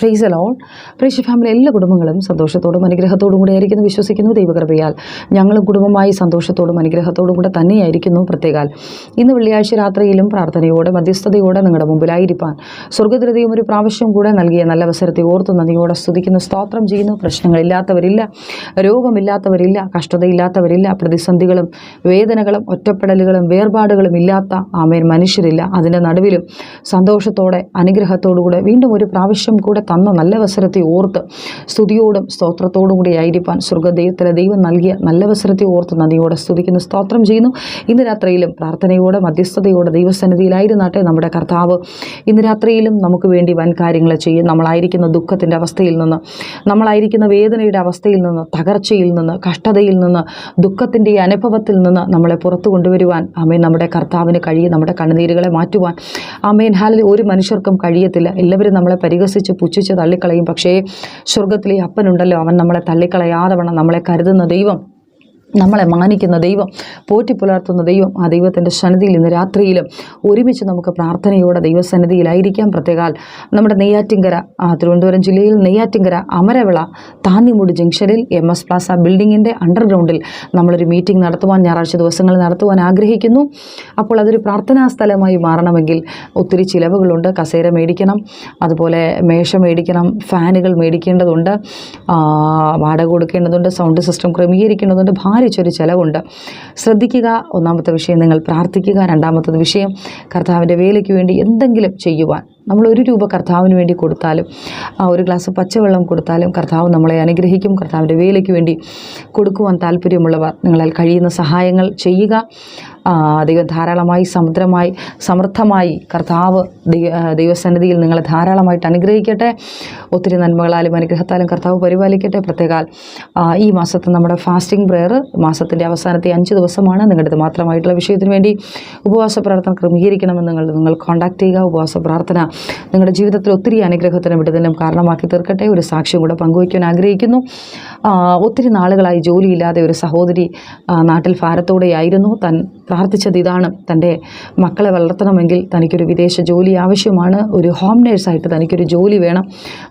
Freeze alone പ്രേക്ഷ family എല്ലാ കുടുംബങ്ങളും സന്തോഷത്തോടും അനുഗ്രഹത്തോടും കൂടെ ആയിരിക്കുന്നു. വിശ്വസിക്കുന്നു. ദൈവകൃപയാൽ ഞങ്ങളും കുടുംബമായി സന്തോഷത്തോടും അനുഗ്രഹത്തോടും കൂടെ തന്നെയായിരിക്കുന്നു പ്രത്യേകാൽ. ഇന്ന് വെള്ളിയാഴ്ച രാത്രിയിലും പ്രാർത്ഥനയോടെ മധ്യസ്ഥതയോടെ നിങ്ങളുടെ മുമ്പിലായിരിക്കാൻ സ്വർഗദ്രതയും ഒരു പ്രാവശ്യം കൂടെ നൽകിയ നല്ല അവസരത്തെ ഓർത്ത് നന്ദിയോടെ സ്തുതിക്കുന്നു. സ്തോത്രം ചെയ്യുന്നു. പ്രശ്നങ്ങളില്ലാത്തവരില്ല. രോഗമില്ലാത്തവരില്ല. കഷ്ടതയില്ലാത്തവരില്ല. പ്രതിസന്ധികളും വേദനകളും ഒറ്റപ്പെടലുകളും വേർപാടുകളും ഇല്ലാത്ത ആമേൻ മനുഷ്യരില്ല. അതിന്റെ നടുവിലും സന്തോഷത്തോടെ അനുഗ്രഹത്തോടുകൂടെ വീണ്ടും ഒരു പ്രാവശ്യം കൂടെ തന്ന നല്ല അവസരത്തെ ഓർത്ത് സ്തുതിയോടും സ്തോത്രത്തോടും കൂടി ആയിരിക്കാൻ സ്വർഗദൈവത്തിലെ ദൈവം നൽകിയ നല്ല അവസരത്തെ ഓർത്ത് നന്ദിയോടെ സ്തുതിക്കുന്നു സ്തോത്രം ചെയ്യുന്നു. ഇന്ന് രാത്രിയിലും പ്രാർത്ഥനയോടെ മധ്യസ്ഥതയോടെ ദൈവസന്നിധിയിലായിരുന്നാട്ടെ നമ്മുടെ കർത്താവ്. ഇന്ന് രാത്രിയിലും നമുക്ക് വേണ്ടി വൻ കാര്യങ്ങൾ ചെയ്യും. നമ്മളായിരിക്കുന്ന ദുഃഖത്തിന്റെ അവസ്ഥയിൽ നിന്ന് നമ്മളായിരിക്കുന്ന വേദനയുടെ അവസ്ഥയിൽ നിന്ന് തകർച്ചയിൽ നിന്ന് കഷ്ടതയിൽ നിന്ന് ദുഃഖത്തിന്റെ അനുഭവത്തിൽ നിന്ന് നമ്മളെ പുറത്തു കൊണ്ടുവരുവാൻ അമേൻ നമ്മുടെ കർത്താവിന് കഴിയും. നമ്മുടെ കണ്ണുനീരുകളെ മാറ്റുവാൻ അമേൻ ഹാലിൽ ഒരു മനുഷ്യർക്കും കഴിയത്തില്ല. എല്ലാവരും നമ്മളെ പരിഹസിച്ച് പുച്ഛിച്ച് തള്ളിക്കളയും. പക്ഷേ സ്വർഗത്തിലെ അപ്പനുണ്ടല്ലോ. അവൻ നമ്മളെ തള്ളിക്കളയാതെ വണ്ണം നമ്മളെ കരുതുന്ന ദൈവം. നമ്മളെ മാനിക്കുന്ന ദൈവം പോറ്റി പുലർത്തുന്ന ദൈവം ആ ദൈവത്തിന്റെ സന്നിധിയിൽ ഇന്ന് രാത്രിയിലും ഒരുമിച്ച് നമുക്ക് പ്രാർത്ഥനയോടെ ദൈവസന്നിധിയിലായിരിക്കാം. പ്രത്യേകാൽ നമ്മുടെ നെയ്യാറ്റിങ്കര തിരുവനന്തപുരം ജില്ലയിൽ നെയ്യാറ്റിങ്കര അമരവിള താന്നിമൂട് ജംഗ്ഷനിൽ എം എസ് പ്ലാസ ബിൽഡിങ്ങിന്റെ അണ്ടർഗ്രൗണ്ടിൽ നമ്മളൊരു മീറ്റിംഗ് നടത്തുവാൻ ഞായറാഴ്ച ദിവസങ്ങൾ നടത്തുവാൻ ആഗ്രഹിക്കുന്നു. അപ്പോൾ അതൊരു പ്രാർത്ഥനാ സ്ഥലമായി മാറണമെങ്കിൽ ഒത്തിരി ചിലവുകളുണ്ട്. കസേര മേടിക്കണം അതുപോലെ മേശ മേടിക്കണം ഫാനുകൾ മേടിക്കേണ്ടതുണ്ട് വാടക കൊടുക്കേണ്ടതുണ്ട് സൗണ്ട് സിസ്റ്റം ക്രമീകരിക്കേണ്ടതുണ്ട് ഭാരിച്ചൊരു ചിലവുണ്ട്. ശ്രദ്ധിക്കുക. ഒന്നാമത്തെ വിഷയം നിങ്ങൾ പ്രാർത്ഥിക്കുക. രണ്ടാമത്തത് വിഷയം കർത്താവിന്റെ വേലയ്ക്ക് വേണ്ടി എന്തെങ്കിലും ചെയ്യുവാൻ. നമ്മൾ ഒരു രൂപ കർത്താവിന് വേണ്ടി കൊടുത്താലും ഒരു ഗ്ലാസ് പച്ചവെള്ളം കൊടുത്താലും കർത്താവ് നമ്മളെ അനുഗ്രഹിക്കും. കർത്താവിന്റെ വേലയ്ക്ക് വേണ്ടി കൊടുക്കുവാൻ താല്പര്യമുള്ളവർ നിങ്ങളാൽ കഴിയുന്ന സഹായങ്ങൾ ചെയ്യുക. ദൈവം ധാരാളമായി സമുദ്രമായി സമൃദ്ധമായി കർത്താവ് ദൈവ ദൈവസന്നിധിയിൽ നിങ്ങളെ ധാരാളമായിട്ട് അനുഗ്രഹിക്കട്ടെ. ഒത്തിരി നന്മകളാലും അനുഗ്രഹത്താലും കർത്താവ് പരിപാലിക്കട്ടെ. പ്രത്യേകാൽ ഈ മാസത്തെ നമ്മുടെ ഫാസ്റ്റിംഗ് പ്രെയർ മാസത്തിന്റെ അവസാനത്തെ അഞ്ച് ദിവസമാണ്. നിങ്ങളുടെ മാത്രമായിട്ടുള്ള വിഷയത്തിന് വേണ്ടി ഉപവാസ പ്രാർത്ഥന ക്രമീകരിക്കണമെന്ന് നിങ്ങൾ നിങ്ങൾ കോൺടാക്ട് ചെയ്യുക. ഉപവാസ പ്രാർത്ഥന നിങ്ങളുടെ ജീവിതത്തിൽ ഒത്തിരി അനുഗ്രഹത്തിനും വിടുതലും കാരണമാക്കി തീർക്കട്ടെ. ഒരു സാക്ഷ്യം കൂടെ പങ്കുവയ്ക്കാൻ ആഗ്രഹിക്കുന്നു. ഒത്തിരി നാളുകളായി ജോലിയില്ലാതെ ഒരു സഹോദരി നാട്ടിൽ ഭാരത്തോടെയായിരുന്നു. താൻ പ്രാർത്ഥിച്ചത് ഇതാണ്. തന്റെ മക്കളെ വളർത്തണമെങ്കിൽ തനിക്കൊരു വിദേശ ജോലി ആവശ്യമാണ്. ഒരു ഹോം നേഴ്സായിട്ട് തനിക്കൊരു ജോലി വേണം.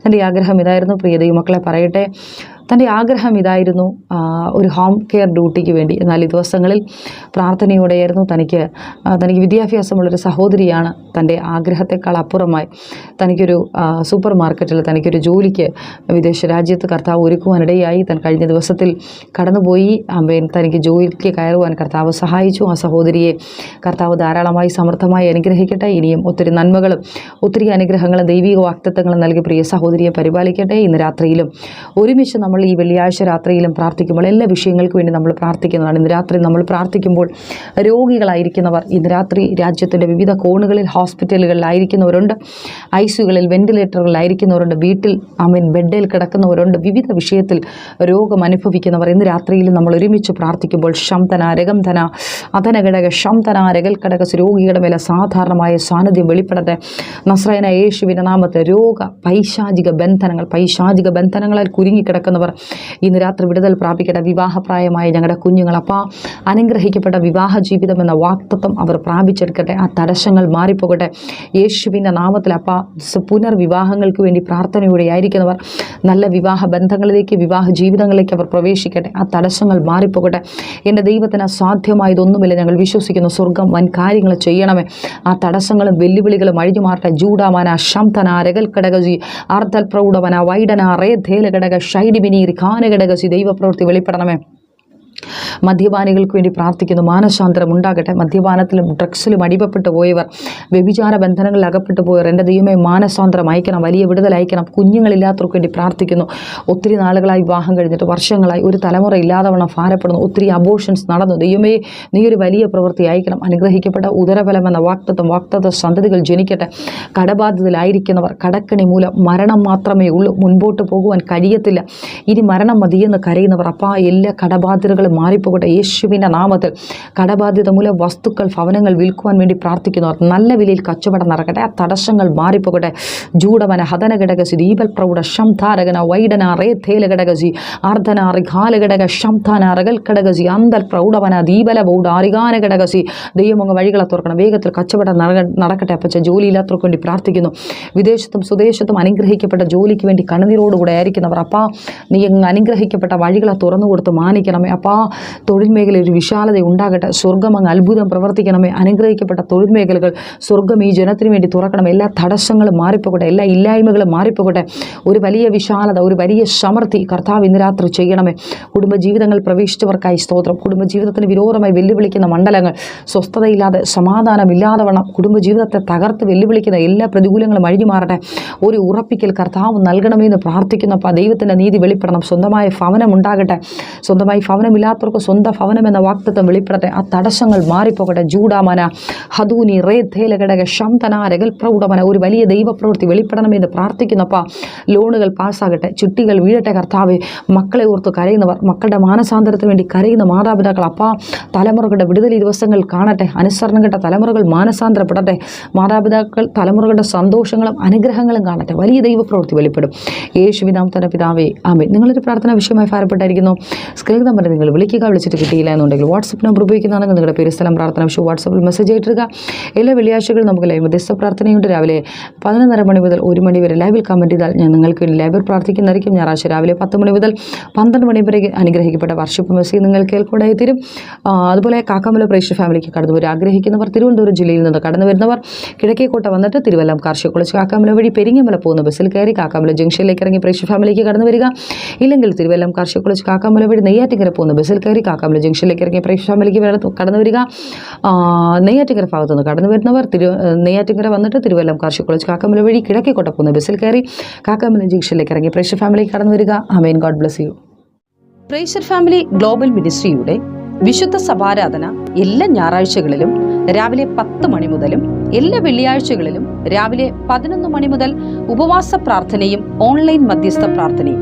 തന്റെ ആഗ്രഹം ഇതായിരുന്നു. പ്രിയതയും മക്കളെ പറയട്ടെ. തന്റെ ആഗ്രഹം ഇതായിരുന്നു ഒരു ഹോം കെയർ ഡ്യൂട്ടിക്ക് വേണ്ടി. എന്നാൽ ഈ ദിവസങ്ങളിൽ പ്രാർത്ഥനയോടെയായിരുന്നു തനിക്ക് തനിക്ക് വിദ്യാഭ്യാസമുള്ളൊരു സഹോദരിയാണ് തന്റെ ആഗ്രഹത്തെക്കാൾ അപ്പുറമായി. തനിക്കൊരു സൂപ്പർ മാർക്കറ്റിൽ തനിക്കൊരു ജോലിക്ക് വിദേശ രാജ്യത്ത് കർത്താവ് ഒരുക്കുവാനിടയായി. തൻ കഴിഞ്ഞ ദിവസത്തിൽ കടന്നുപോയി. അമ്മയൻ തനിക്ക് ജോലിക്ക് കയറുവാൻ കർത്താവ് സഹായിച്ചു. ആ സഹോദരിയെ കർത്താവ് ധാരാളമായി സമർത്ഥമായി അനുഗ്രഹിക്കട്ടെ. ഇനിയും ഒത്തിരി നന്മകളും ഒത്തിരി അനുഗ്രഹങ്ങളും ദൈവിക വാക്തത്വങ്ങളും നൽകി പ്രിയ സഹോദരിയെ പരിപാലിക്കട്ടെ. ഇന്ന് രാത്രിയിലും ഒരുമിച്ച് നമ്മൾ ഈ വെള്ളിയാഴ്ച രാത്രിയിലും പ്രാർത്ഥിക്കുമ്പോൾ എല്ലാ വിഷയങ്ങൾക്ക് വേണ്ടി നമ്മൾ പ്രാർത്ഥിക്കുന്നതാണ്. ഇന്ന് രാത്രി നമ്മൾ പ്രാർത്ഥിക്കുമ്പോൾ രോഗികളായിരിക്കുന്നവർ ഇന്ന് രാത്രി രാജ്യത്തിന്റെ വിവിധ കോണുകളിൽ ഹോസ്പിറ്റലുകളിലായിരിക്കുന്നവരുണ്ട് ഐ സിയുകളിൽ വെന്റിലേറ്ററുകളിലായിരിക്കുന്നവരുണ്ട് വീട്ടിൽ അമീൻ ബെഡിൽ കിടക്കുന്നവരുണ്ട് വിവിധ വിഷയത്തിൽ രോഗം അനുഭവിക്കുന്നവർ ഇന്ന് രാത്രിയിൽ നമ്മൾ ഒരുമിച്ച് പ്രാർത്ഥിക്കുമ്പോൾ ശംതന രഗംധന അധനഘടക ശംതന രകൽഘടക രോഗികളുടെ മേലെ സാധാരണമായ സാന്നിധ്യം വെളിപ്പെടട്ടെ. നസ്രയന യേശുവിന്റെ നാമത്തെ രോഗ പൈശാചിക ബന്ധനങ്ങൾ പൈശാചിക ബന്ധനങ്ങളാൽ കുരുങ്ങിക്കിടക്കുന്നവർ ഇന്ന് രാത്രി വിടുതൽ പ്രാപിക്കട്ടെ. വിവാഹപ്രായമായ ഞങ്ങളുടെ കുഞ്ഞുങ്ങൾ അപ്പാ അനുഗ്രഹിക്കപ്പെട്ട വിവാഹ ജീവിതം എന്ന വാക്തത്വം അവർ പ്രാപിച്ചെടുക്കട്ടെ. ആ തടസ്സങ്ങൾ മാറിപ്പോകട്ടെ. യേശുവിന്റെ നാമത്തിൽ അപ്പാ സ് പുനർവിവാഹങ്ങൾക്ക് വേണ്ടി പ്രാർത്ഥനയോടെ ആയിരിക്കുന്നവർ നല്ല വിവാഹ ബന്ധങ്ങളിലേക്ക് വിവാഹ ജീവിതങ്ങളിലേക്ക് അവർ പ്രവേശിക്കട്ടെ. ആ തടസ്സങ്ങൾ മാറിപ്പോകട്ടെ. എന്റെ ദൈവത്തിന് അസാധ്യമായതൊന്നുമില്ല. ഞങ്ങൾ വിശ്വസിക്കുന്നു. സ്വർഗം വൻ കാര്യങ്ങൾ ചെയ്യണമേ. ആ തടസ്സങ്ങളും വെല്ലുവിളികളും അഴിഞ്ഞു മാറട്ടെ ജൂഡാമാന ശംതന രകൽ കടകജി അർദ്ധൽ പ്രൗഢവന വൈഡന റേ ധേല ഘടക நீ ಕಾನಗಡಗ ಸುದೈವ ಪ್ರವೃತ್ತಿ வெளிಪಡಣಮೇ മദ്യപാനികൾക്ക് വേണ്ടി പ്രാർത്ഥിക്കുന്നു. മാനശാന്തരം ഉണ്ടാകട്ടെ. മദ്യപാനത്തിലും ഡ്രഗ്സിലും അടിമപ്പെട്ടു പോയവർ വ്യഭിചാര ബന്ധനങ്ങളിൽ അകപ്പെട്ടു പോയവർ എന്റെ ദൈവമേ മാനസാന്തരം അയക്കണം. വലിയ വിടുതൽ അയക്കണം. കുഞ്ഞുങ്ങളില്ലാത്തവർക്ക് വേണ്ടി പ്രാർത്ഥിക്കുന്നു. ഒത്തിരി നാളുകളായി വിവാഹം കഴിഞ്ഞിട്ട് വർഷങ്ങളായി ഒരു തലമുറ ഇല്ലാതവണ്ണം ഭാരപ്പെടുന്നു. ഒത്തിരി അബോഷൻസ് നടന്നു. ദൈവമേ നീ ഒരു വലിയ പ്രവൃത്തി അയക്കണം. അനുഗ്രഹിക്കപ്പെട്ട ഉദരഫലം എന്ന വാക്തത്വം വാക്തത്വ സന്തതികൾ ജനിക്കട്ടെ. കടബാധിതരായിരിക്കുന്നവർ കടക്കണി മൂലം മരണം മാത്രമേ ഉള്ളൂ. മുൻപോട്ട് പോകുവാൻ കഴിയത്തില്ല. ഇനി മരണം മതിയെന്ന് കരയുന്നവർ അപ്പാ എല്ലാ കടബാധിതകളും മാറിപ്പോകട്ടെ. യേശുവിന്റെ നാമത്തിൽ കടബാധ്യത മൂലം വസ്തുക്കൾ ഭവനങ്ങൾ വിൽക്കുവാൻ വേണ്ടി പ്രാർത്ഥിക്കുന്നവർ നല്ല വിലയിൽ കച്ചവടം നടക്കട്ടെ. ആ തടസ്സങ്ങൾ മാറിപ്പോകട്ടെ. ജൂഡവന ഹതന ഘടകസി ദീപൽ പ്രൗഢ ശംധാരകന വൈഡന റേ തേല ഘടകസി അർദ്ധന റിഘാല ഘടക ശംധാന റകൽ ഘടകസി അന്തൽ പ്രൗഢവന ദീപല ബൗഡ അറികാന ഘടകസി ദൈവമങ്ങ് വഴികളെ തുറക്കണം. വേഗത്തിൽ കച്ചവടം നടക്കട്ടെ അപ്പച്ച ജോലിയില്ലാത്തവർക്ക് വേണ്ടി പ്രാർത്ഥിക്കുന്നു. വിദേശത്തും സ്വദേശത്തും അനുഗ്രഹിക്കപ്പെട്ട ജോലിക്ക് വേണ്ടി കണ്ണുനീരോടുകൂടെ ആയിരിക്കുന്നവർ അപ്പാ നീ അനുഗ്രഹിക്കപ്പെട്ട വഴികളെ തുറന്നു കൊടുത്ത് മാനിക്കണമേ. അപ്പാ തൊഴിൽ മേഖലയിൽ ഒരു വിശാലത ഉണ്ടാകട്ടെ. സ്വർഗം അങ്ങ് അത്ഭുതം പ്രവർത്തിക്കണമേ. അനുഗ്രഹിക്കപ്പെട്ട തൊഴിൽ മേഖലകൾ സ്വർഗം ഈ ജനത്തിന് വേണ്ടി തുറക്കണം. എല്ലാ തടസ്സങ്ങളും മാറിപ്പോകട്ടെ. എല്ലാ ഇല്ലായ്മകളും മാറിപ്പോകട്ടെ. ഒരു വലിയ വിശാലത ഒരു വലിയ സമൃദ്ധി കർത്താവ് ഇന്ന് രാത്രി ചെയ്യണമേ. കുടുംബജീവിതങ്ങൾ പ്രവേശിച്ചവർക്കായി സ്തോത്രം. കുടുംബജീവിതത്തിന് വിരോധമായി വെല്ലുവിളിക്കുന്ന മണ്ഡലങ്ങൾ സ്വസ്ഥതയില്ലാതെ സമാധാനമില്ലാതെ വണ്ണം കുടുംബജീവിതത്തെ തകർത്ത് വെല്ലുവിളിക്കുന്ന എല്ലാ പ്രതികൂലങ്ങളും അഴിഞ്ഞു മാറട്ടെ. ഒരു ഉറപ്പിക്കൽ കർത്താവ് നൽകണമെന്ന് പ്രാർത്ഥിക്കുന്നപ്പോൾ അപ്പോൾ ദൈവത്തിന്റെ നീതി വെളിപ്പെടണം. സ്വന്തമായ ഭവനം ഉണ്ടാകട്ടെ. സ്വന്തമായി ഭവനമില്ലാത്തവർക്ക് സ്വന്തം ഭവനം എന്ന വാക്തത്വം വെളിപ്പെടട്ടെ. ആ തടസ്സങ്ങൾ മാറിപ്പോകട്ടെ. ജൂഡാമന ഹദൂനി റേ ധേലഘടക ശംതന രകൽ പ്രൗഢമന ഒരു വലിയ ദൈവപ്രവൃത്തി വെളിപ്പെടണമെന്ന് പ്രാർത്ഥിക്കുന്നപ്പ ലോണുകൾ പാസ്സാകട്ടെ. ചുട്ടികൾ വീഴട്ടെ കർത്താവ്. മക്കളെ ഓർത്ത് കരയുന്നവർ മക്കളുടെ മാനസാന്തരത്തിന് വേണ്ടി കരയുന്ന മാതാപിതാക്കൾ അപ്പാ തലമുറകളുടെ വിടുതൽ ദിവസങ്ങൾ കാണട്ടെ. അനുസരണം കേട്ട തലമുറകൾ മാനസാന്തരപ്പെടട്ടെ. മാതാപിതാക്കൾ തലമുറകളുടെ സന്തോഷങ്ങളും അനുഗ്രഹങ്ങളും കാണട്ടെ. വലിയ ദൈവപ്രവൃത്തി വെളിപ്പെടും. യേശുവിനാം തന്നെ പിതാവേ ആമേ നിങ്ങളൊരു പ്രാർത്ഥന വിഷയമായി ഭാരപ്പെട്ടായിരിക്കുന്നു. സ്ക്രീൻ നമ്പർ നിങ്ങൾ വിളിക്കുക വിളിച്ചിട്ട് കിട്ടിയില്ല എന്നുണ്ടെങ്കിൽ വാട്സപ്പ് നമ്പർ ഉപയോഗിക്കുന്നതാണെങ്കിൽ നിങ്ങളുടെ പേര് സ്ഥലം പ്രാർത്ഥന വിഷയം വാട്സപ്പിൽ മെസ്സേജ് ആയിട്ടിരിക്കുക എല്ലാ വെള്ളിയാഴ്ചകളും നമുക്ക് ലൈവ് മധ്യസ്ഥ പ്രാർത്ഥനയുണ്ട്. രാവിലെ പതിനൊന്നര മണി മുതൽ ഒരു മണി വരെ ലൈവിൽ കമന്റ് ചെയ്താൽ ഞാൻ നിങ്ങൾക്ക് വേണ്ടി ലൈവിൽ പ്രാർത്ഥിക്കുന്നതായിരിക്കും. ഞായറാഴ്ച രാവിലെ പത്ത് മണി മുതൽ പന്ത്രണ്ട് മണി വരെ അനുഗ്രഹിക്കപ്പെട്ട വർഷിപ്പ് മെസ്സേജ് നിങ്ങൾ കേൾക്കൂടായി തീരും അതുപോലെ കാക്കാമല പ്രേക്ഷ ഫാമിലിക്ക് കടന്നു വരാൻ ആഗ്രഹിക്കുന്നവർ തിരുവനന്തപുരം ജില്ലയിൽ നിന്ന് കടന്നു വരുന്നവർ കിഴക്കേക്കോട്ട വന്നിട്ട് തിരുവല്ലം കാർഷിക കോളേജ് കാക്കാമല വഴി പെരിങ്ങമല പോകുന്ന ബസ്സിൽ കയറി കാക്കാമല ജംഗ്ഷനിലേക്ക് ഇറങ്ങി പ്രേക്ഷ ഫാമിലിക്ക് കടന്നു വരിക. ഇല്ലെങ്കിൽ തിരുവല്ലം കാർഷിക കോളേജ് കാക്കാമല വഴി നെയ്യാറ്റിങ്കര പോകുന്ന ബസ്സിൽ കയറി കാക്കാമല ജംഗ്ഷനിലേക്ക് ഇറങ്ങി പ്രേക്ഷ ഫാമിലിക്ക് വര- കടന്നു വരിക. നെയ്യാറ്റിങ്കര ഭാഗത്തു നിന്ന് കടന്നു വരുന്നവർ തിരു നെയ്യാറ്റിങ്കര വന്നിട്ട് തിരുവല്ലം കാർഷിക കോളേജ് കാക്കാമല വഴി കിഴക്കേക്കോട്ട പോകുന്ന ബസ്സിൽ കയറി കാക്കാമല ജംഗ്ഷനിലേക്ക് ഇറങ്ങി പ്രേക്ഷ ഫാമിലിക്ക് കടന്നു വരിക. അമേൻ ഗോഡ് ബ്ലസ് യു പ്രേഷർ ഫാമിലി ഗ്ലോബൽ മിനിസ്ട്രിയുടെ വിശുദ്ധ സഭാരാധന എല്ലാ ഞായറാഴ്ചകളിലും രാവിലെ പത്ത് മണി മുതലും എല്ലാ വെള്ളിയാഴ്ചകളിലും രാവിലെ പതിനൊന്ന് മണി മുതൽ ഉപവാസ പ്രാർത്ഥനയും ഓൺലൈൻ മധ്യസ്ഥ പ്രാർത്ഥനയും